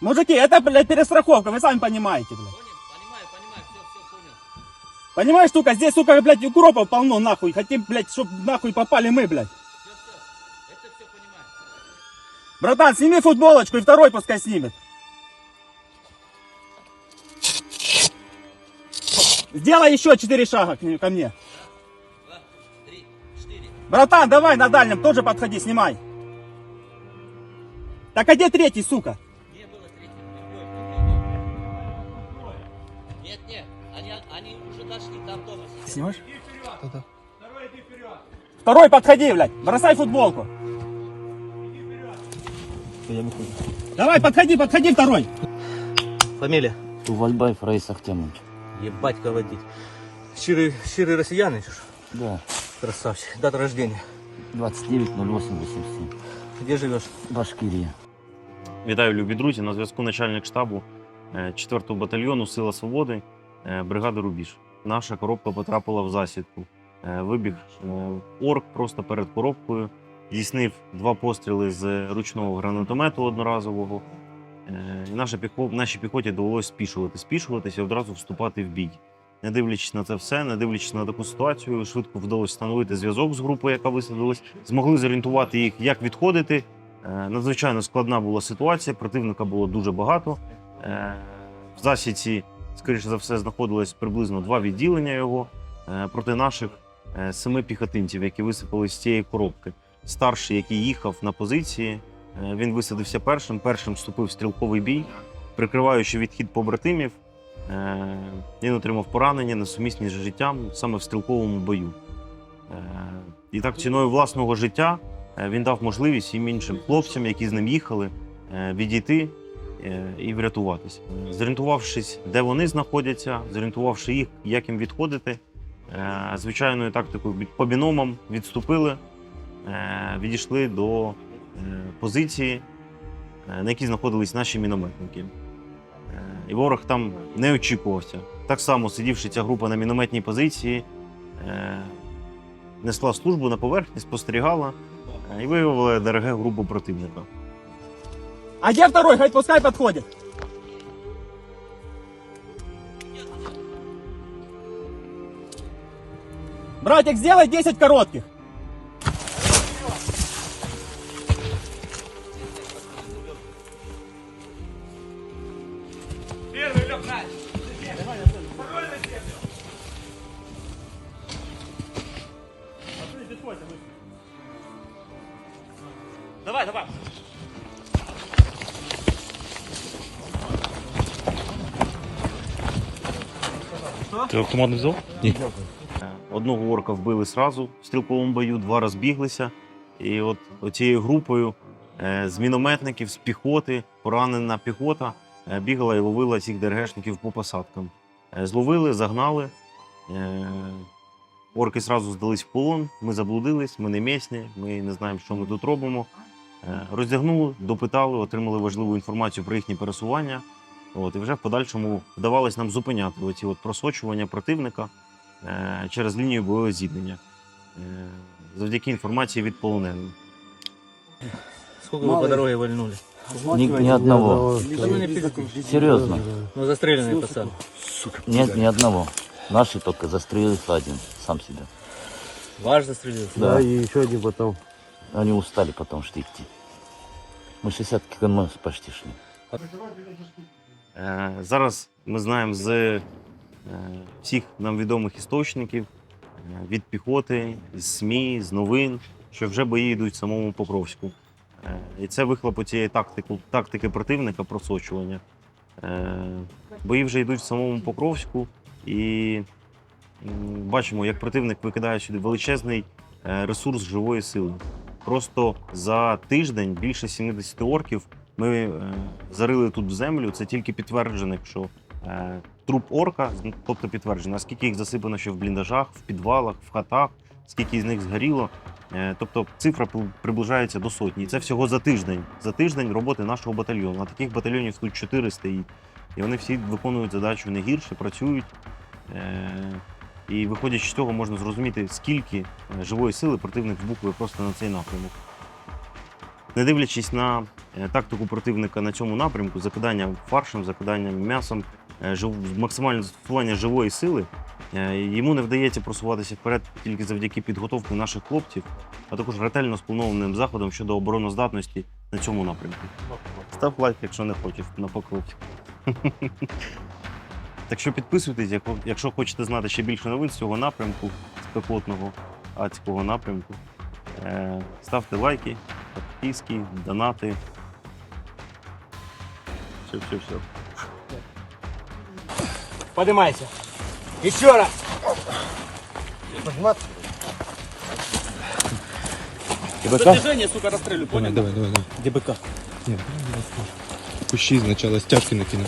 Мужики, это, блядь, перестраховка, вы сами понимаете, блядь. Понимаю, понимаю, все, все понял. Понимаешь, сука, здесь, сука, блядь, укропов полно, нахуй. Хотим, блядь, чтоб нахуй попали мы, блядь. Все, все. Это все понимаю. Братан, сними футболочку и второй пускай снимет. Сделай еще четыре шага к ко мне. Два, три, четыре. Братан, давай на дальнем тоже подходи, снимай. Так а где третий, сука? Нет, нет. Они, они уже дошли, там дома сидят. Снимаешь? Второй подходи, блядь. Бросай футболку. Давай, подходи, подходи второй. Фамилия? Тувальбаев Раис Ахтямович. Ебать колодить. Щирый, щирый россиянин, чушь. Да, Красавчик. Дата рождения. 29.08.87. Где живешь? Башкирия. Вітаю, любі друзі. На зв'язку начальник штабу е, 4-го батальйону Сила Свободи, е, бригада Рубіж. Наша коробка потрапила в засідку. Е, Вибіг е, орк просто перед коробкою, здійснив два постріли з ручного гранатомету одноразового. Е, наша нашій піхоті довелося спішувати, спішуватися і одразу вступати в бій. Не дивлячись на це все, не дивлячись на таку ситуацію, швидко вдалося встановити зв'язок з групою, яка висадилась, змогли зорієнтувати їх, як відходити. Е, Надзвичайно складна була ситуація, противника було дуже багато. Е, В засідці, скоріше за все, знаходилось приблизно два відділення його е, проти наших е, семи піхотинців, які висипали з цієї коробки. Старший, який їхав на позиції, він висадився першим. Першим вступив стрілковий бій, прикриваючи відхід побратимів. Він отримав поранення несумісні з життям саме в стрілковому бою. І так, ціною власного життя Він дав можливість всім іншим хлопцям, які з ним їхали, відійти і врятуватися. Е, Зорієнтувавшись, де вони знаходяться, зорієнтувавши їх, як їм відходити, е, звичайною тактикою по біномам відступили, е, відійшли до е, позиції, е, на якій знаходились наші мінометники. Е, І ворог там не очікувався. Так само сидівши ця група на мінометній позиції, е, несла службу на поверхні, спостерігала е, і виявила ДРГ групу противника. А где второй? Хоть пускай подходит. Братик, сделай 10 коротких. Давай, давай. Ти автомат не взяв? Е, Одного орка вбили сразу в стрілковому бою, два розбіглися. І от цією групою е, з мінометників, з піхоти, поранена піхота е, бігала і ловила цих ДРГшників по посадкам. Зловили, загнали. Орки сразу здались в полон. Ми заблудились, ми не місні, ми не знаємо, що ми тут робимо. Роздягнули, допитали, отримали важливу інформацію про їхні пересування. От, і вже в подальшому вдавалось нам зупиняти оці от просочування противника е, через лінію бойового зіткнення. Е, завдяки інформації від полонених. Сколько вы по дороге вальнули? Ни, ни одного. Да ну не пизди. Серьезно. Ну застреленный пацан. Нет, ни одного. Наши только застрелили один, сам себя. Ваш застрелился? Да. и еще один потом. Они устали потом что идти. Мы 60 километров почти шли. Е, Зараз ми знаємо з е, всіх нам відомих істочників е, від піхоти, з СМІ, з новин, що вже бої йдуть в самому Покровську. І це вихлоп цієї тактики, тактики противника просочування. Бої вже йдуть в самому Покровську, і бачимо, як противник викидає сюди величезний ресурс живої сили. Просто за тиждень більше 70 орків ми е, зарили тут в землю. Це тільки підтверджених, що е, труп орка, тобто підтверджено, скільки їх засипано ще в бліндажах, в підвалах, в хатах, скільки з них згоріло. Е, тобто цифра приближається до сотні. І це всього за тиждень. За тиждень роботи нашого батальйону. А таких батальйонів тут 4 стоїть. І вони всі виконують задачу не гірше, працюють. І виходячи з цього, можна зрозуміти, скільки живої сили противник вбухує просто на цей напрямок. Не дивлячись на е, тактику противника на цьому напрямку, закидання фаршем, закидання м'ясом, е, максимальне застосування живої сили, е, йому не вдається просуватися вперед тільки завдяки підготовці наших хлопців, а також ретельно спланованим заходом щодо обороноздатності на цьому напрямку. Став лайк, якщо не хочеш, на покруті. Так що підписуйтесь, якщо хочете знати ще більше новин з цього напрямку, спекотного адського напрямку. Ставте лайки, підписки, донати. Все, все, все. Поднимайся. Еще раз. Движение, сука, расстрелю, понял? Давай, давай, давай. ДБК. пущи сначала стяжки накину.